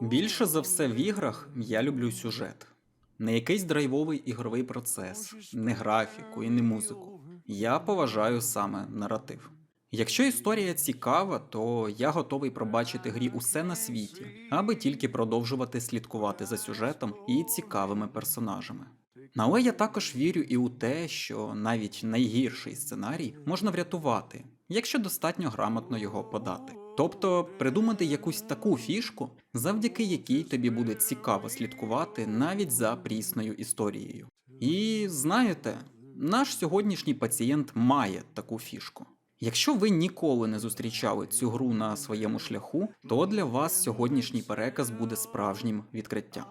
Більше за все в іграх я люблю сюжет. Не якийсь драйвовий ігровий процес, не графіку і не музику. Я поважаю саме наратив. Якщо історія цікава, то я готовий пробачити грі усе на світі, аби тільки продовжувати слідкувати за сюжетом і цікавими персонажами. Але я також вірю і у те, що навіть найгірший сценарій можна врятувати, якщо достатньо грамотно його подати. Тобто придумати якусь таку фішку, завдяки якій тобі буде цікаво слідкувати навіть за прісною історією. І знаєте, наш сьогоднішній пацієнт має таку фішку. Якщо ви ніколи не зустрічали цю гру на своєму шляху, то для вас сьогоднішній переказ буде справжнім відкриттям.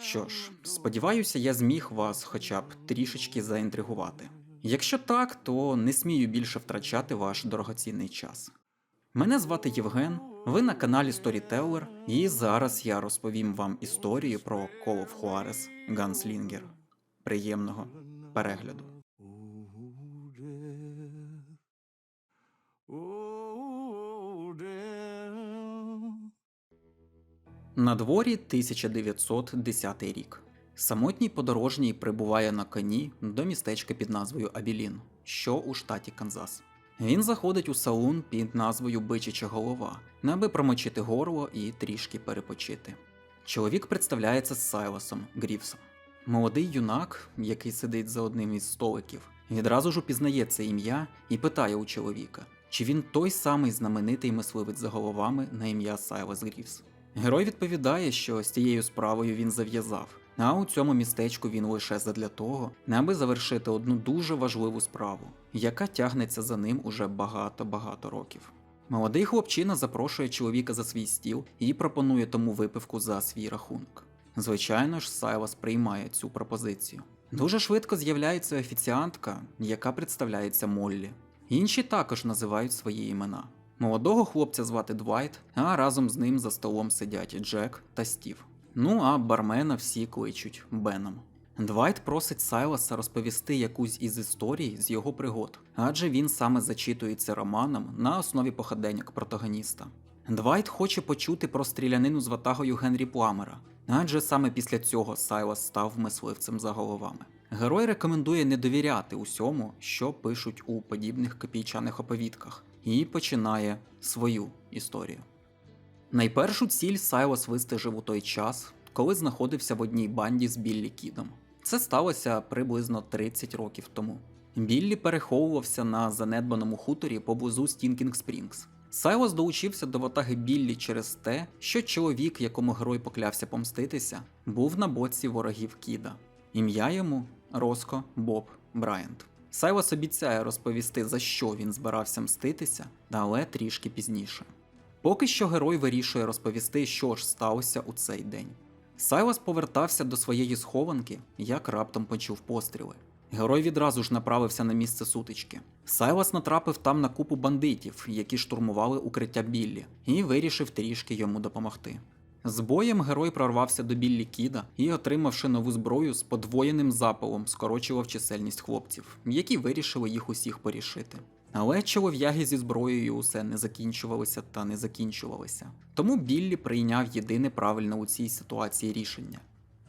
Що ж, сподіваюся, я зміг вас хоча б трішечки заінтригувати. Якщо так, то не смію більше втрачати ваш дорогоцінний час. Мене звати Євген, ви на каналі Storyteller, і зараз я розповім вам історію про Call of Juarez Gunslinger. Приємного перегляду. На дворі 1910 рік. Самотній подорожній прибуває на коні до містечка під назвою Абілін, що у штаті Канзас. Він заходить у саун під назвою Бичача голова, аби промочити горло і трішки перепочити. Чоловік представляється з Сайласом Грівсом. Молодий юнак, який сидить за одним із столиків, відразу ж упізнає це ім'я і питає у чоловіка, чи він той самий знаменитий мисливець за головами на ім'я Сайлас Грівс. Герой відповідає, що з цією справою він зав'язав, а у цьому містечку він лише задля того, аби завершити одну дуже важливу справу, яка тягнеться за ним уже багато-багато років. Молодий хлопчина запрошує чоловіка за свій стіл і пропонує тому випивку за свій рахунок. Звичайно ж, Сайлас приймає цю пропозицію. Дуже швидко з'являється офіціантка, яка представляється Моллі. Інші також називають свої імена. Молодого хлопця звати Двайт, а разом з ним за столом сидять Джек та Стів. Ну а бармена всі кличуть Беном. Двайт просить Сайласа розповісти якусь із історій з його пригод, адже він саме зачитується романом на основі походеньок протагоніста. Двайт хоче почути про стрілянину з ватагою Генрі Пламера, адже саме після цього Сайлас став мисливцем за головами. Герой рекомендує не довіряти усьому, що пишуть у подібних копійчаних оповідках, і починає свою історію. Найпершу ціль Сайлас вистежив у той час, коли знаходився в одній банді з Біллі Кідом. Це сталося приблизно 30 років тому. Біллі переховувався на занедбаному хуторі поблизу Стінкінг Спрінгс. Сайлас долучився до ватаги Біллі через те, що чоловік, якому герой поклявся помститися, був на боці ворогів Кіда. Ім'я йому Роско Боб Брайант. Сайлас обіцяє розповісти, за що він збирався мститися, але трішки пізніше. Поки що герой вирішує розповісти, що ж сталося у цей день. Сайлас повертався до своєї схованки, як раптом почув постріли. Герой відразу ж направився на місце сутички. Сайлас натрапив там на купу бандитів, які штурмували укриття Біллі, і вирішив трішки йому допомогти. З боєм герой прорвався до Біллі Кіда і, отримавши нову зброю, з подвоєним запалом скорочував чисельність хлопців, які вирішили їх усіх порішити. Але чолов'яги зі зброєю усе не закінчувалися та не закінчувалися. Тому Біллі прийняв єдине правильне у цій ситуації рішення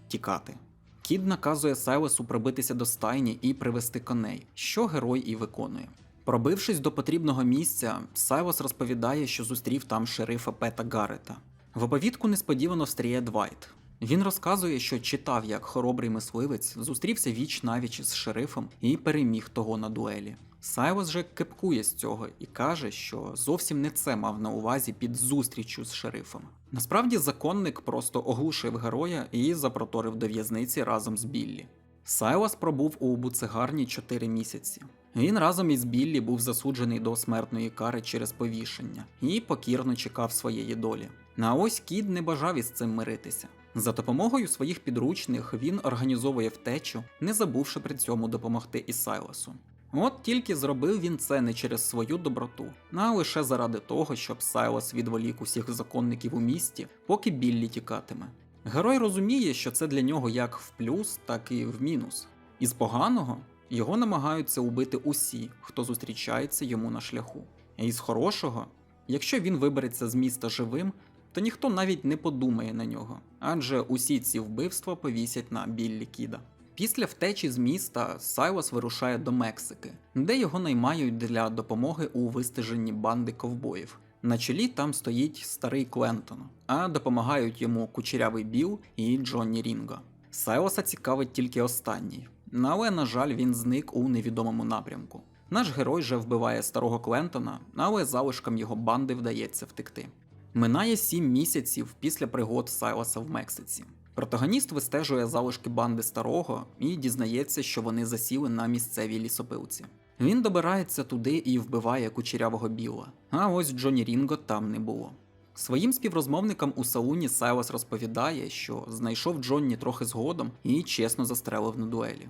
тікати. Кід наказує Сайлесу прибитися до стайні і привести коней, що герой і виконує. Пробившись до потрібного місця, Сайлос розповідає, що зустрів там шерифа Пета Гаррета. В оповідку несподівано встріє Двайт. Він розказує, що читав, як хоробрий мисливець зустрівся віч навіч з шерифом і переміг того на дуелі. Сайлос же кепкує з цього і каже, що зовсім не це мав на увазі під зустрічю з шерифом. Насправді законник просто оглушив героя і запроторив до в'язниці разом з Біллі. Сайлас пробув у буцегарні 4 місяці. Він разом із Біллі був засуджений до смертної кари через повішення і покірно чекав своєї долі. А ось кід не бажав із цим миритися. За допомогою своїх підручних він організовує втечу, не забувши при цьому допомогти і Сайласу. От тільки зробив він це не через свою доброту, а лише заради того, щоб Сайлас відволік усіх законників у місті, поки Біллі тікатиме. Герой розуміє, що це для нього як в плюс, так і в мінус. Із поганого його намагаються убити усі, хто зустрічається йому на шляху. І з хорошого, якщо він вибереться з міста живим, то ніхто навіть не подумає на нього, адже усі ці вбивства повісять на Біллі Кіда. Після втечі з міста Сайлос вирушає до Мексики, де його наймають для допомоги у вистеженні банди ковбоїв. На чолі там стоїть старий Клентон, а допомагають йому кучерявий Біл і Джонні Рінго. Сайлоса цікавить тільки останній, але, на жаль, він зник у невідомому напрямку. Наш герой же вбиває старого Клентона, але залишкам його банди вдається втекти. Минає сім місяців після пригод Сайлоса в Мексиці. Протагоніст вистежує залишки банди старого і дізнається, що вони засіли на місцевій лісопилці. Він добирається туди і вбиває кучерявого біла, а ось Джоні Рінго там не було. Своїм співрозмовникам у салуні Сайлас розповідає, що знайшов Джонні трохи згодом і чесно застрелив на дуелі.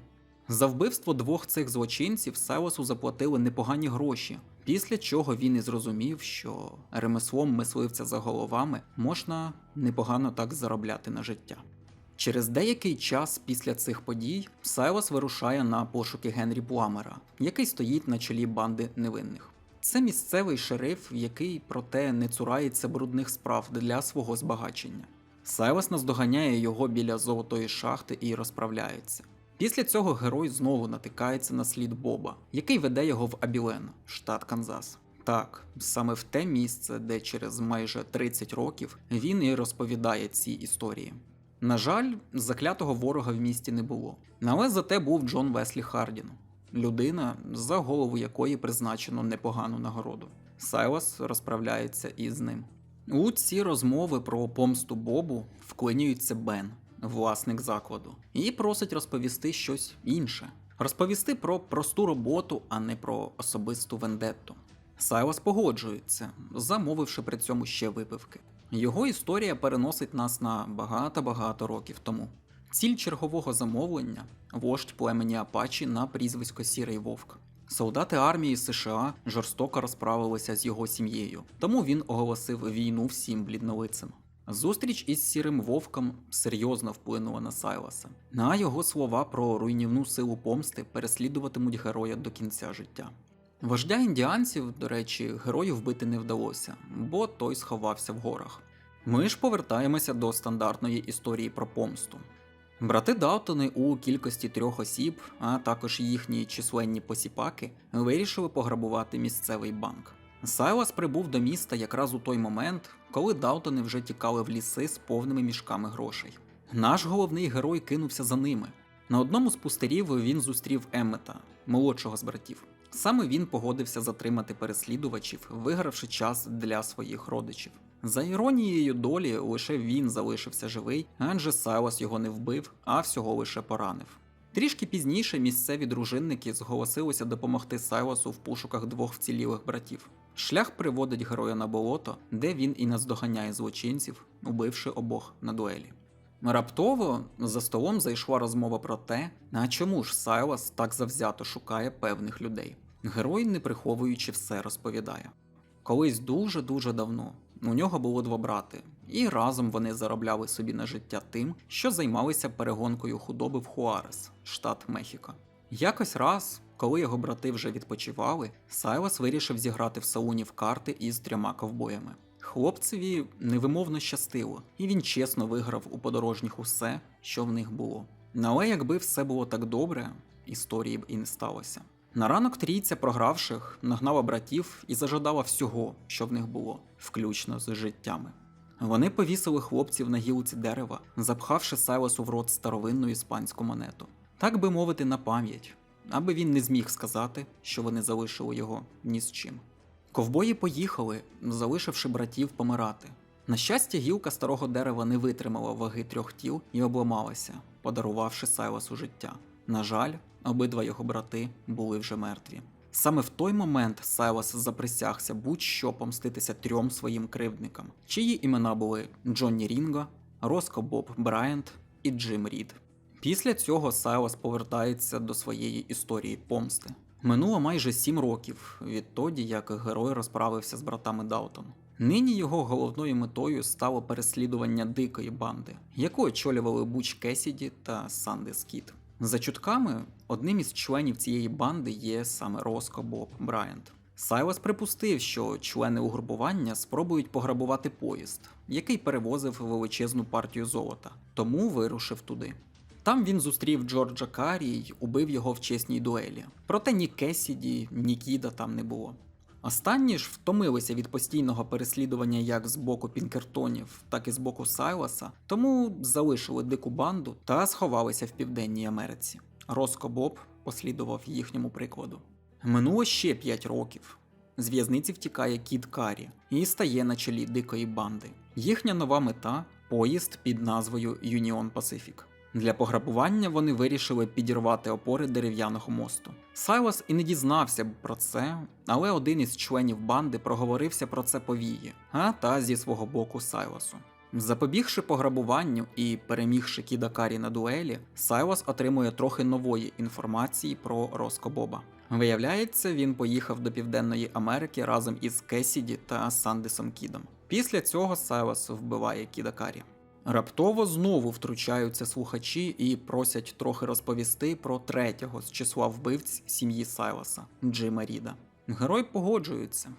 За вбивство двох цих злочинців Сайлосу заплатили непогані гроші, після чого він і зрозумів, що ремеслом мисливця за головами можна непогано так заробляти на життя. Через деякий час після цих подій Сайлос вирушає на пошуки Генрі Пламера, який стоїть на чолі банди невинних. Це місцевий шериф, який проте не цурається брудних справ для свого збагачення. Сайлос наздоганяє його біля золотої шахти і розправляється. Після цього герой знову натикається на слід Боба, який веде його в Абілен, штат Канзас. Так, саме в те місце, де через майже 30 років він і розповідає ці історії. На жаль, заклятого ворога в місті не було. Але зате був Джон Веслі Хардін, людина, за голову якої призначено непогану нагороду. Сайлас розправляється із ним. У ці розмови про помсту Бобу вклинюється Бен, власник закладу, і просить розповісти щось інше. Розповісти про просту роботу, а не про особисту вендетту. Сайлас погоджується, замовивши при цьому ще випивки. Його історія переносить нас на багато-багато років тому. Ціль чергового замовлення вождь племені Апачі на прізвисько Сірий Вовк. Солдати армії США жорстоко розправилися з його сім'єю, тому він оголосив війну всім бліднолицям. Зустріч із сірим вовком серйозно вплинула на Сайласа. На його слова про руйнівну силу помсти переслідуватимуть героя до кінця життя. Вождя індіанців, до речі, герою вбити не вдалося, бо той сховався в горах. Ми ж повертаємося до стандартної історії про помсту. Брати Даутони у кількості трьох осіб, а також їхні численні посіпаки, вирішили пограбувати місцевий банк. Сайлас прибув до міста якраз у той момент, коли Даутони вже тікали в ліси з повними мішками грошей. Наш головний герой кинувся за ними. На одному з пустирів він зустрів Еммета, молодшого з братів. Саме він погодився затримати переслідувачів, вигравши час для своїх родичів. За іронією долі, лише він залишився живий, адже Сайлас його не вбив, а всього лише поранив. Трішки пізніше місцеві дружинники зголосилися допомогти Сайласу в пошуках двох вцілілих братів. Шлях приводить героя на болото, де він і наздоганяє злочинців, убивши обох на дуелі. Раптово за столом зайшла розмова про те, а чому ж Сайлас так завзято шукає певних людей. Герой, не приховуючи все, розповідає. Колись дуже-дуже давно у нього було два брати, і разом вони заробляли собі на життя тим, що займалися перегонкою худоби в Хуарес, штат Мехіко. Якось раз, коли його брати вже відпочивали, Сайлас вирішив зіграти в салуні в карти із трьома ковбоями. Хлопцеві невимовно щастило, і він чесно виграв у подорожніх усе, що в них було. Але якби все було так добре, історії б і не сталося. На ранок трійця програвших нагнала братів і зажадала всього, що в них було, включно з життями. Вони повісили хлопців на гілці дерева, запхавши Сайлосу в рот старовинну іспанську монету. Так би мовити, на пам'ять, аби він не зміг сказати, що вони залишили його ні з чим. Ковбої поїхали, залишивши братів помирати. На щастя, гілка старого дерева не витримала ваги трьох тіл і обламалася, подарувавши Сайласу життя. На жаль, обидва його брати були вже мертві. Саме в той момент Сайлас заприсягся будь-що помститися трьом своїм кривдникам, чиї імена були Джонні Рінго, Роско Боб Брайант і Джим Рід. Після цього Сайлас повертається до своєї історії помсти. Минуло майже сім років відтоді, як герой розправився з братами Даутон. Нині його головною метою стало переслідування дикої банди, яку очолювали Буч Кесіді та Санди Скіт. За чутками, одним із членів цієї банди є саме Роско Боб Брайант. Сайлас припустив, що члени угрупування спробують пограбувати поїзд, який перевозив величезну партію золота, тому вирушив туди. Там він зустрів Джорджа Карі й убив його в чесній дуелі. Проте ні Кесіді, ні Кіда там не було. Останні ж втомилися від постійного переслідування як з боку Пінкертонів, так і з боку Сайласа, тому залишили дику банду та сховалися в Південній Америці. Роско Боб послідував їхньому прикладу. Минуло ще 5 років. З в'язниці втікає Кід Карі і стає на чолі дикої банди. Їхня нова мета поїзд під назвою Union Pacific. Для пограбування вони вирішили підірвати опори дерев'яного мосту. Сайлас і не дізнався б про це, але один із членів банди проговорився про це повії, а та зі свого боку Сайласу. Запобігши пограбуванню і перемігши Кіда Карі на дуелі, Сайлас отримує трохи нової інформації про Роско Боба. Виявляється, він поїхав до Південної Америки разом із Кесіді та Сандесом Кідом. Після цього Сайлас вбиває Кіда Карі. Раптово знову втручаються слухачі і просять трохи розповісти про третього з числа вбивць сім'ї Сайласа Джима Ріда. Герой погоджується.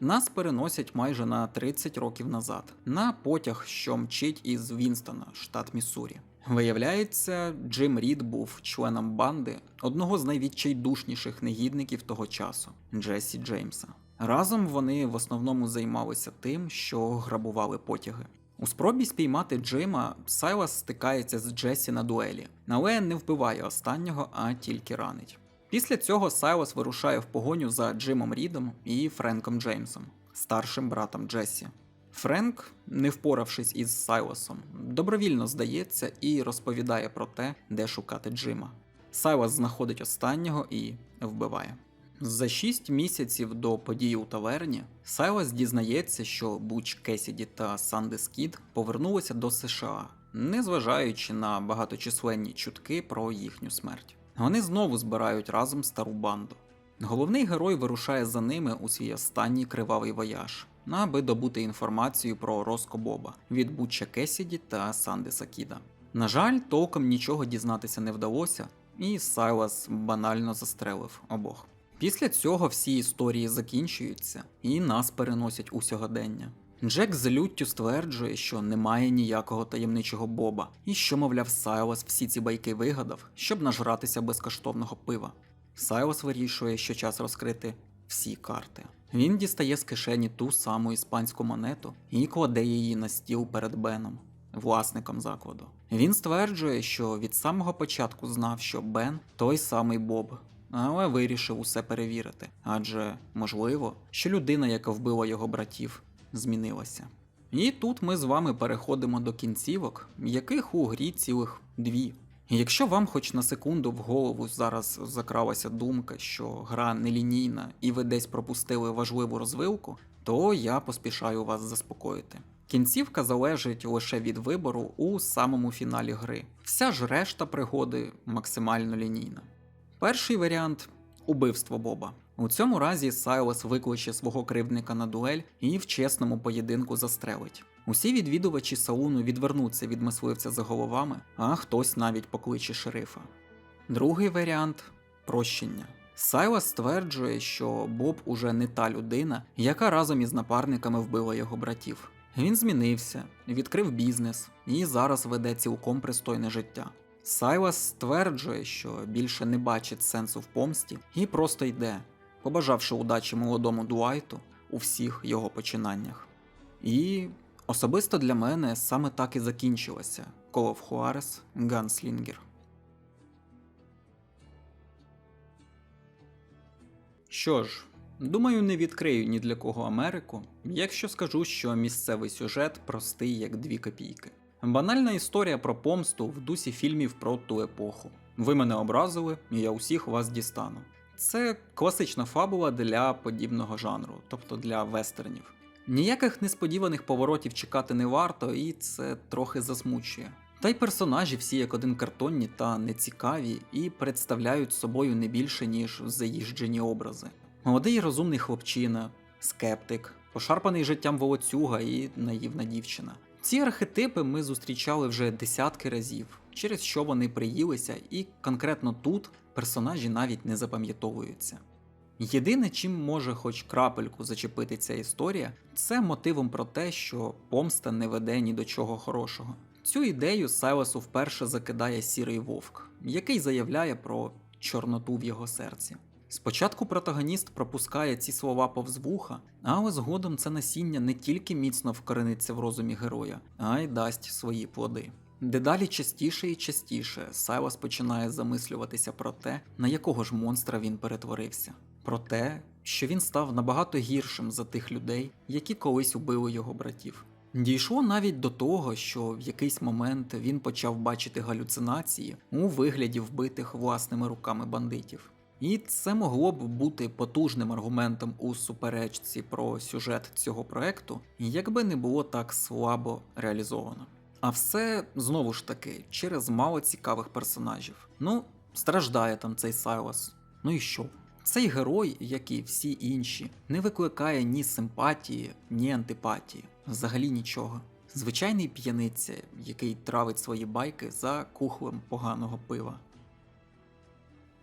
Нас переносять майже на 30 років назад на потяг, що мчить із Вінстона, штат Міссурі. Виявляється, Джим Рід був членом банди одного з найвідчайдушніших негідників того часу Джесі Джеймса. Разом вони в основному займалися тим, що грабували потяги. У спробі спіймати Джима Сайлас стикається з Джесі на дуелі, але не вбиває останнього, а тільки ранить. Після цього Сайлас вирушає в погоню за Джимом Рідом і Френком Джеймсом, старшим братом Джесі. Френк, не впоравшись із Сайласом, добровільно здається і розповідає про те, де шукати Джима. Сайлас знаходить останнього і вбиває. За шість місяців до події у таверні Сайлас дізнається, що Буч Кесіді та Санди Скід повернулися до США, незважаючи на багаточисленні чутки про їхню смерть. Вони знову збирають разом стару банду. Головний герой вирушає за ними у свій останній кривавий вояж, аби добути інформацію про Роско Боба від Буча Кесіді та Санди Сакіда. На жаль, толком нічого дізнатися не вдалося, і Сайлас банально застрелив обох. Після цього всі історії закінчуються і нас переносять у сьогодення. Джек з люттю стверджує, що немає ніякого таємничого Боба, і що, мовляв, Сайлас всі ці байки вигадав, щоб нажратися безкоштовного пива. Сайлас вирішує, що час розкрити всі карти. Він дістає з кишені ту саму іспанську монету і кладе її на стіл перед Беном, власником закладу. Він стверджує, що від самого початку знав, що Бен той самий Боб, але вирішив усе перевірити, адже можливо, що людина, яка вбила його братів, змінилася. І тут ми з вами переходимо до кінцівок, яких у грі цілих дві. Якщо вам хоч на секунду в голову зараз закралася думка, що гра нелінійна і ви десь пропустили важливу розвилку, то я поспішаю вас заспокоїти. Кінцівка залежить лише від вибору у самому фіналі гри. Вся ж решта пригоди максимально лінійна. Перший варіант убивство Боба. У цьому разі Сайлас викличе свого кривдника на дуель і в чесному поєдинку застрелить. Усі відвідувачі сауну відвернуться від мисливця за головами, а хтось навіть покличе шерифа. Другий варіант прощення. Сайлас стверджує, що Боб уже не та людина, яка разом із напарниками вбила його братів. Він змінився, відкрив бізнес і зараз веде цілком пристойне життя. Сайлас стверджує, що більше не бачить сенсу в помсті і просто йде, побажавши удачі молодому Дуайту у всіх його починаннях. І особисто для мене саме так і закінчилося Call of Juarez Gunslinger. Що ж, думаю, не відкрию ні для кого Америку, якщо скажу, що місцевий сюжет простий як дві копійки. Банальна історія про помсту в дусі фільмів про ту епоху. Ви мене образили, і я усіх вас дістану. Це класична фабула для подібного жанру, тобто для вестернів. Ніяких несподіваних поворотів чекати не варто, і це трохи засмучує. Та й персонажі всі як один картонні та нецікаві і представляють собою не більше, ніж заїжджені образи. Молодий розумний хлопчина, скептик, пошарпаний життям волоцюга і наївна дівчина. Ці архетипи ми зустрічали вже десятки разів, через що вони приїлися, і конкретно тут персонажі навіть не запам'ятовуються. Єдине, чим може хоч крапельку зачепити ця історія, це мотивом про те, що помста не веде ні до чого хорошого. Цю ідею Сайласу вперше закидає сірий вовк, який заявляє про чорноту в його серці. Спочатку протагоніст пропускає ці слова повз вуха, але згодом це насіння не тільки міцно вкорениться в розумі героя, а й дасть свої плоди. Дедалі частіше і частіше Сайлас починає замислюватися про те, на якого ж монстра він перетворився, про те, що він став набагато гіршим за тих людей, які колись убили його братів. Дійшло навіть до того, що в якийсь момент він почав бачити галюцинації у вигляді вбитих власними руками бандитів. І це могло б бути потужним аргументом у суперечці про сюжет цього проекту, якби не було так слабо реалізовано. А все знову ж таки через мало цікавих персонажів. Ну, страждає там цей Сайлас. Ну і що? Цей герой, як і всі інші, не викликає ні симпатії, ні антипатії, взагалі нічого. Звичайний п'яниця, який травить свої байки за кухлем поганого пива.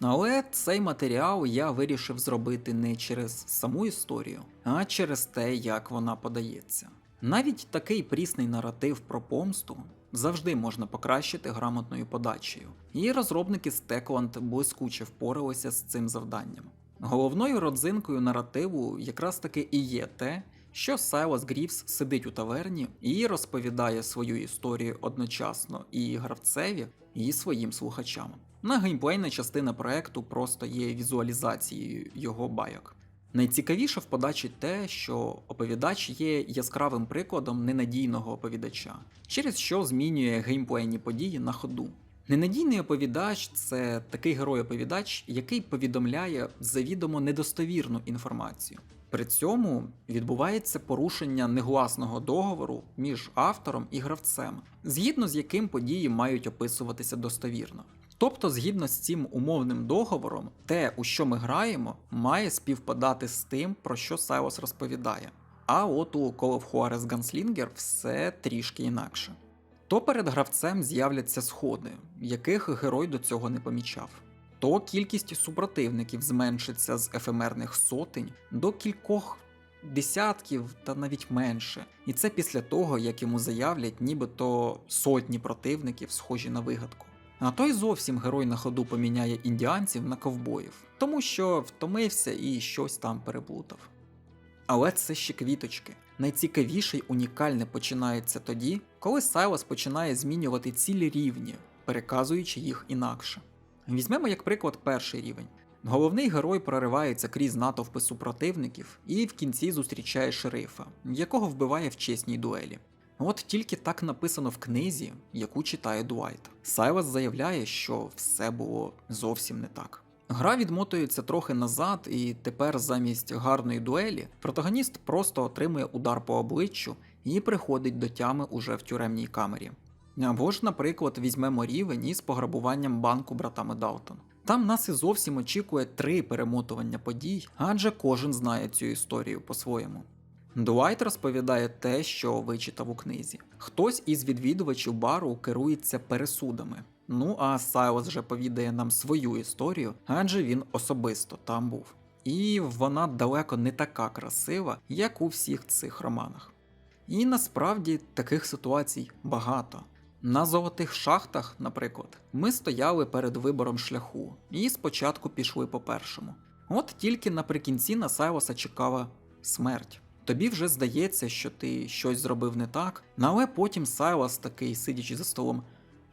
Але цей матеріал я вирішив зробити не через саму історію, а через те, як вона подається. Навіть такий прісний наратив про помсту завжди можна покращити грамотною подачею, і розробники Techland блискуче впоралися з цим завданням. Головною родзинкою наративу якраз таки і є те, що Сайлас Грівс сидить у таверні і розповідає свою історію одночасно і гравцеві, і своїм слухачам. На геймплейна частина проекту просто є візуалізацією його байок. Найцікавіше в подачі те, що оповідач є яскравим прикладом ненадійного оповідача, через що змінює геймплейні події на ходу. Ненадійний оповідач це такий герой-оповідач, який повідомляє завідомо недостовірну інформацію. При цьому відбувається порушення негласного договору між автором і гравцем, згідно з яким події мають описуватися достовірно. Тобто, згідно з цим умовним договором, те, у що ми граємо, має співпадати з тим, про що Сайлос розповідає. А от у Call of Juarez Gunslinger все трішки інакше. То перед гравцем з'являться сходи, яких герой до цього не помічав. То кількість супротивників зменшиться з ефемерних сотень до кількох десятків та навіть менше. І це після того, як йому заявлять, нібито сотні противників, схожі на вигадку. А той зовсім герой на ходу поміняє індіанців на ковбоїв, тому що втомився і щось там переплутав. Але це ще квіточки. Найцікавіше й унікальне починається тоді, коли Сайлас починає змінювати цілі рівні, переказуючи їх інакше. Візьмемо як приклад перший рівень. Головний герой проривається крізь натовпи супротивників і в кінці зустрічає шерифа, якого вбиває в чесній дуелі. От тільки так написано в книзі, яку читає Дуайт. Сайлас заявляє, що все було зовсім не так. Гра відмотується трохи назад, і тепер замість гарної дуелі протагоніст просто отримує удар по обличчю і приходить до тями уже в тюремній камері. Або ж, наприклад, візьмемо рівень із пограбуванням банку братами Далтон. Там нас і зовсім очікує три перемотування подій, адже кожен знає цю історію по-своєму. Дуайт розповідає те, що вичитав у книзі. Хтось із відвідувачів бару керується пересудами. Ну а Сайлос вже повідає нам свою історію, адже він особисто там був. І вона далеко не така красива, як у всіх цих романах. І насправді таких ситуацій багато. На золотих шахтах, наприклад, ми стояли перед вибором шляху і спочатку пішли по першому. От тільки наприкінці на Сайлоса чекала смерть. Тобі вже здається, що ти щось зробив не так, але потім Сайлас такий, сидячи за столом,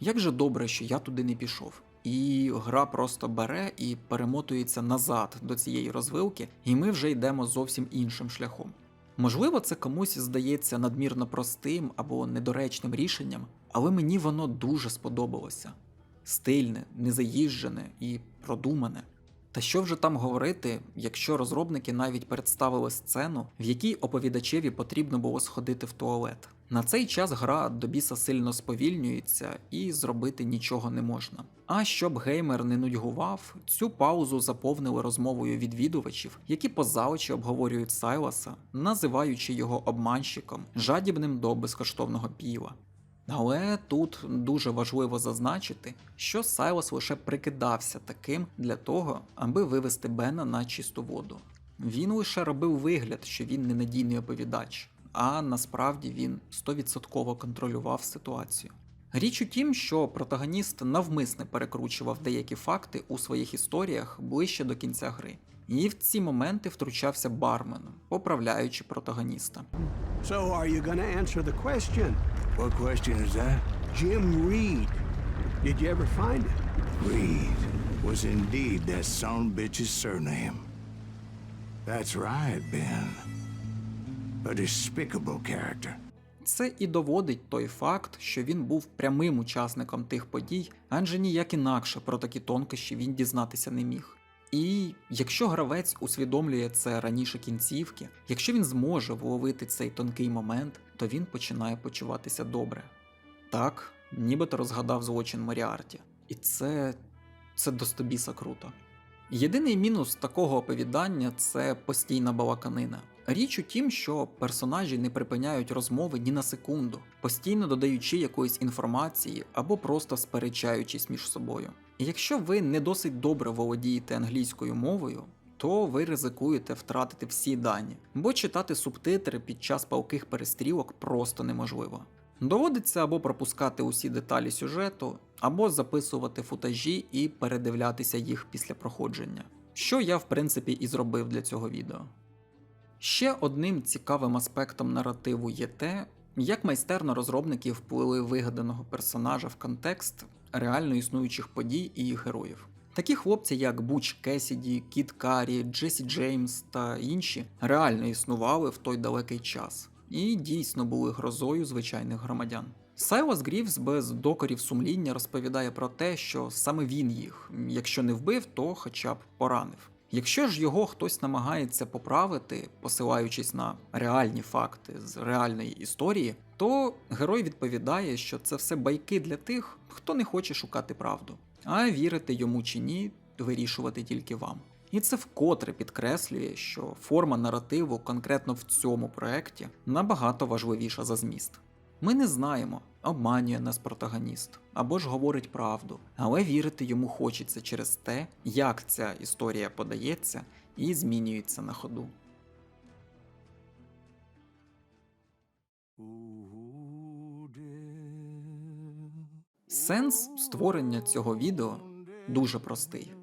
як же добре, що я туди не пішов. І гра просто бере і перемотується назад до цієї розвилки, і ми вже йдемо зовсім іншим шляхом. Можливо, це комусь здається надмірно простим або недоречним рішенням, але мені воно дуже сподобалося. Стильне, незаїжджене і продумане. Та що вже там говорити, якщо розробники навіть представили сцену, в якій оповідачеві потрібно було сходити в туалет. На цей час гра до біса сильно сповільнюється і зробити нічого не можна. А щоб геймер не нудьгував, цю паузу заповнили розмовою відвідувачів, які поза очі обговорюють Сайласа, називаючи його обманщиком, жадібним до безкоштовного піва. Але тут дуже важливо зазначити, що Сайлос лише прикидався таким для того, аби вивести Бена на чисту воду. Він лише робив вигляд, що він ненадійний оповідач, а насправді він 100% контролював ситуацію. Річ у тім, що протагоніст навмисне перекручував деякі факти у своїх історіях ближче до кінця гри. І в ці моменти втручався бармен, поправляючи протагоніста. So are you gonna answer the question? What question is that? Jim Reed. Did you ever find him? Reed was indeed that son bitch's surname. That's right, Ben. A despicable character. Це і доводить той факт, що він був прямим учасником тих подій, адже ніяк інакше про такі тонкощі він дізнатися не міг. І якщо гравець усвідомлює це раніше кінцівки, якщо він зможе вловити цей тонкий момент, то він починає почуватися добре. Так, нібито розгадав злочин Маріарті. І це. це достобіса круто. Єдиний мінус такого оповідання це постійна балаканина. Річ у тім, що персонажі не припиняють розмови ні на секунду, постійно додаючи якоїсь інформації або просто сперечаючись між собою. І якщо ви не досить добре володієте англійською мовою, то ви ризикуєте втратити всі дані, бо читати субтитри під час палких перестрілок просто неможливо. Доводиться або пропускати усі деталі сюжету, або записувати футажі і передивлятися їх після проходження, що я в принципі і зробив для цього відео. Ще одним цікавим аспектом наративу є те, як майстерно розробники вплили вигаданого персонажа в контекст реально існуючих подій і їх героїв. Такі хлопці, як Буч Кесіді, Кіт Карі, Джесі Джеймс та інші, реально існували в той далекий час і дійсно були грозою звичайних громадян. Сайлас Грівс без докорів сумління розповідає про те, що саме він їх, якщо не вбив, то хоча б поранив. Якщо ж його хтось намагається поправити, посилаючись на реальні факти з реальної історії, то герой відповідає, що це все байки для тих, хто не хоче шукати правду, а вірити йому чи ні, вирішувати тільки вам. І це вкотре підкреслює, що форма наративу конкретно в цьому проєкті набагато важливіша за зміст. Ми не знаємо, обманює нас протагоніст або ж говорить правду, але вірити йому хочеться через те, як ця історія подається і змінюється на ходу. Сенс створення цього відео дуже простий.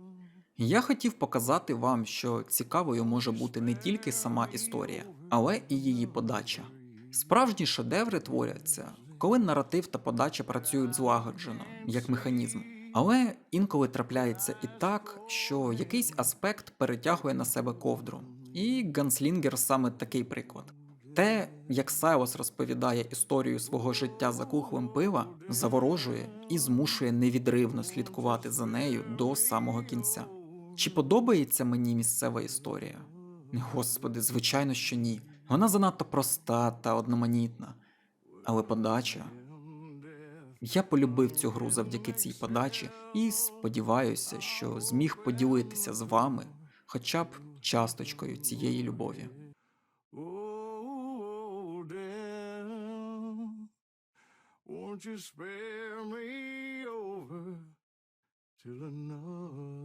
Я хотів показати вам, що цікавою може бути не тільки сама історія, але і її подача. Справжні шедеври творяться, коли наратив та подача працюють злагоджено, як механізм. Але інколи трапляється і так, що якийсь аспект перетягує на себе ковдру. І Ганслінгер саме такий приклад. Те, як Сайлос розповідає історію свого життя за кухлем пива, заворожує і змушує невідривно слідкувати за нею до самого кінця. Чи подобається мені місцева історія? Господи, звичайно, що ні. Вона занадто проста та одноманітна. Але подача. Я полюбив цю гру завдяки цій подачі і сподіваюся, що зміг поділитися з вами хоча б часточкою цієї любові. Won't you spare me over till another?